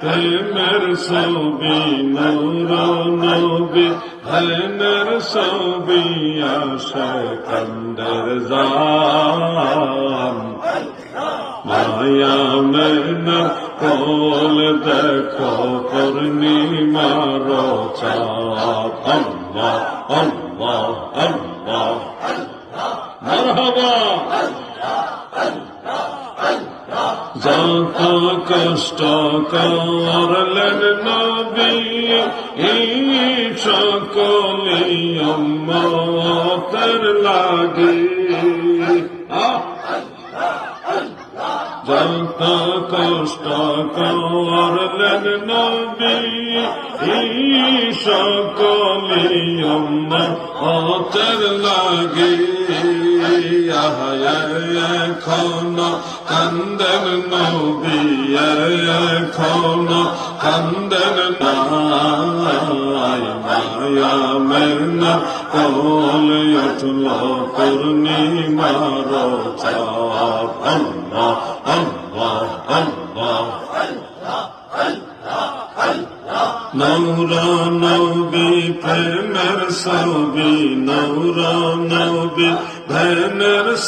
প্রেমের ছবি নূর নবী ধ্যানের ছবি আসে কান্দের জান মায়া মেনা কোল দেখো পূর্ণিমার চাঁদ আল্লাহ আল্লাহ আল্লাহ। মারহাবা। যত কষ্ট করলেন নবী এই সকলি অম্মতের লাগে। কষ্ট করলেন নবী সকলি অচর লাগে। এখন কান্দন নবী এখন কান্দন নাই মেনা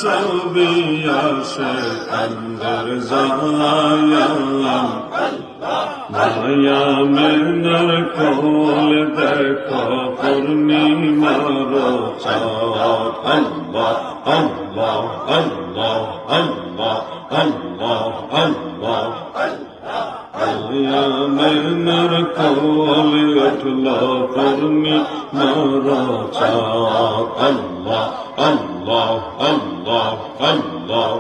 ছবি আসে কান্দের জায়াম মায়া মেনার কোল দেখো পূর্ণিমার আল্লাহ আল্লাহ আল্লাহ আল্লাহ আল্লাহ আল্লাহ মেনার কোল উঠল পূর্ণি মারা চাঁদ আল্লাহ আল্লাহ আল্লাহ আল্লাহ